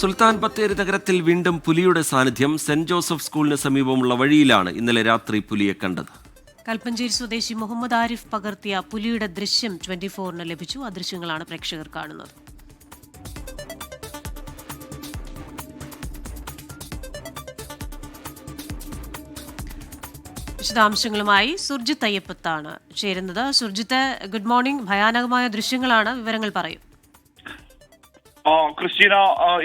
സുൽത്താൻ ബത്തേരി നഗരത്തിൽ വീണ്ടും പുലിയുടെ സാന്നിധ്യം സെന്റ് ജോസഫ് സ്കൂളിന് സമീപമുള്ള വഴിയിലാണ് ഇന്നലെ രാത്രി പുലിയെ കണ്ടത്. കൽപ്പഞ്ചേരി സ്വദേശി മുഹമ്മദ് ആരിഫ് പകർത്തിയ പുലിയുടെ ദൃശ്യം ട്വന്റി ഫോറിന് ലഭിച്ചു. ആ ദൃശ്യങ്ങളാണ് പ്രേക്ഷകർ കാണുന്നത്. വിശദാംശങ്ങളുമായി സുർജിത്ത് അയ്യപ്പത്താണ് ചേരുന്നത്. സുർജിത്ത് ഗുഡ് മോർണിംഗ് ഭയാനകമായ ദൃശ്യങ്ങളാണ് വിവരങ്ങൾ പറയും. ക്രിസ്റ്റീന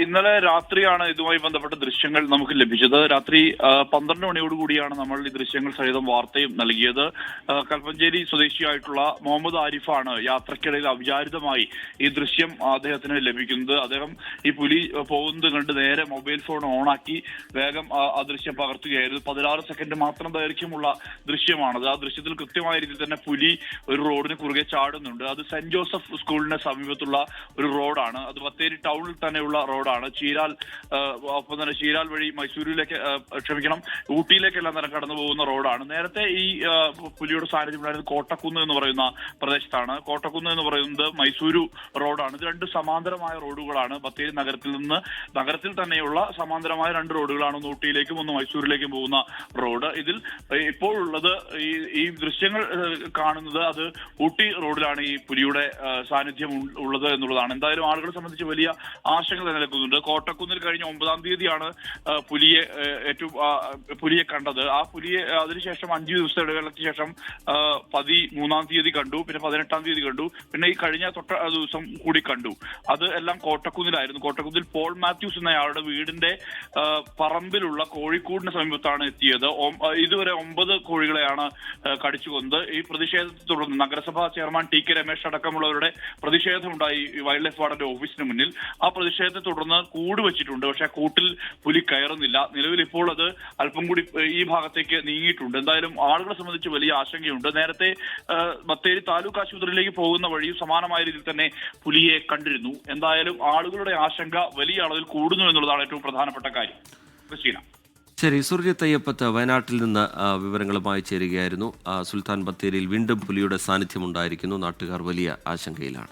ഇന്നലെ രാത്രിയാണ് ഇതുമായി ബന്ധപ്പെട്ട ദൃശ്യങ്ങൾ നമുക്ക് ലഭിച്ചത്. രാത്രി പന്ത്രണ്ട് മണിയോട് കൂടിയാണ് നമ്മൾ ഈ ദൃശ്യങ്ങൾ സഹിതം വാർത്തയും നൽകിയത്. കൽപ്പഞ്ചേരി സ്വദേശിയായിട്ടുള്ള മുഹമ്മദ് ആരിഫാണ് യാത്രക്കിടയിൽ അവിചാരിതമായി ഈ ദൃശ്യം അദ്ദേഹത്തിന് ലഭിക്കുന്നത്. അദ്ദേഹം ഈ പുലി പോകുന്നത് കണ്ട് നേരെ മൊബൈൽ ഫോൺ ഓണാക്കി വേഗം ആ ദൃശ്യം പകർത്തുകയായിരുന്നു. പതിനാറ് സെക്കൻഡ് മാത്രം ദൈർഘ്യമുള്ള ദൃശ്യമാണത്. ആ ദൃശ്യത്തിൽ കൃത്യമായ രീതിയിൽ തന്നെ പുലി ഒരു റോഡിന് കുറുകെ ചാടുന്നുണ്ട്. അത് സെന്റ് ജോസഫ് സ്കൂളിന് സമീപത്തുള്ള ഒരു റോഡാണ്. അത് ബത്തേരി ടൗണിൽ തന്നെയുള്ള റോഡാണ്. ചീരാൽ ഒപ്പം തന്നെ ചീരാൽ വഴി മൈസൂരിലേക്ക് ക്ഷമിക്കണം ഊട്ടിയിലേക്കെല്ലാം തന്നെ കടന്നു പോകുന്ന റോഡാണ്. നേരത്തെ ഈ പുലിയുടെ സാന്നിധ്യം ഉണ്ടായിരുന്നത് കോട്ടക്കുന്ന് എന്ന് പറയുന്ന പ്രദേശത്താണ്. കോട്ടക്കുന്ന് എന്ന് പറയുന്നത് മൈസൂരു റോഡാണ്. ഇത് രണ്ട് സമാന്തരമായ റോഡുകളാണ്. ബത്തേരി നഗരത്തിൽ നിന്ന് നഗരത്തിൽ തന്നെയുള്ള സമാന്തരമായ രണ്ട് റോഡുകളാണ് ഒന്ന് ഊട്ടിയിലേക്കും ഒന്ന് മൈസൂരിലേക്കും പോകുന്ന റോഡ്. ഇതിൽ ഇപ്പോഴുള്ളത് ഈ ദൃശ്യങ്ങൾ കാണുന്നത് അത് ഊട്ടി റോഡിലാണ് ഈ പുലിയുടെ സാന്നിധ്യം ഉള്ളത് എന്നുള്ളതാണ്. എന്തായാലും ആളുകളെ സംബന്ധിച്ച് വലിയ ആശങ്ക നിലനിൽക്കുന്നുണ്ട്. കോട്ടക്കുന്നിൽ കഴിഞ്ഞ ഒമ്പതാം തീയതിയാണ് പുലിയെ ഏറ്റവും പുലിയെ കണ്ടത്. ആ പുലിയെ അതിനുശേഷം അഞ്ചു ദിവസത്തെ ഇടവേളയ്ക്ക് ശേഷം പതി മൂന്നാം തീയതി കണ്ടു പിന്നെ പതിനെട്ടാം തീയതി കണ്ടു പിന്നെ ഈ കഴിഞ്ഞ തൊട്ട ദിവസം കൂടി കണ്ടു. അത് എല്ലാം കോട്ടക്കുന്നിലായിരുന്നു. കോട്ടക്കുന്നിൽ പോൾ മാത്യൂസ് എന്നയാളുടെ വീടിന്റെ പറമ്പിലുള്ള കോഴിക്കൂടിന് സമീപത്താണ് എത്തിയത്. ഇതുവരെ ഒമ്പത് കോഴികളെയാണ് കടിച്ചുകൊണ്ട് ഈ പ്രതിഷേധത്തെ തുടർന്ന് നഗരസഭാ ചെയർമാൻ ടി കെ രമേശ് അടക്കമുള്ളവരുടെ പ്രതിഷേധമുണ്ടായി. വൈൽഡ് ലൈഫ് വാർഡന്റെ ഓഫീസിന് മുന്നിൽ. ആ പ്രതിഷേധത്തെ തുടർന്ന് കൂട് വെച്ചിട്ടുണ്ട്. പക്ഷേ ആ കൂട്ടിൽ പുലി കയറുന്നില്ല. നിലവിൽ ഇപ്പോൾ അത് അല്പം കൂടി ഈ ഭാഗത്തേക്ക് നീങ്ങിയിട്ടുണ്ട്. എന്തായാലും ആളുകളെ സംബന്ധിച്ച് വലിയ ആശങ്കയുണ്ട്. നേരത്തെ ബത്തേരി താലൂക്ക് ആശുപത്രിയിലേക്ക് പോകുന്ന വഴിയും സമാനമായ രീതിയിൽ തന്നെ പുലിയെ കണ്ടിരുന്നു. എന്തായാലും ആളുകളുടെ ആശങ്ക വലിയ അളവിൽ കൂടുന്നു എന്നുള്ളതാണ് ഏറ്റവും പ്രധാനപ്പെട്ട കാര്യം. ക്രിസ്റ്റീന. ശരി സുർജിത്ത് അയ്യപ്പത്ത് വയനാട്ടിൽ നിന്ന് വിവരങ്ങളുമായി ചേരുകയായിരുന്നു. സുൽത്താൻ ബത്തേരിയിൽ വീണ്ടും പുലിയുടെ സാന്നിധ്യം ഉണ്ടായിരിക്കുന്നു. നാട്ടുകാർ വലിയ ആശങ്കയിലാണ്.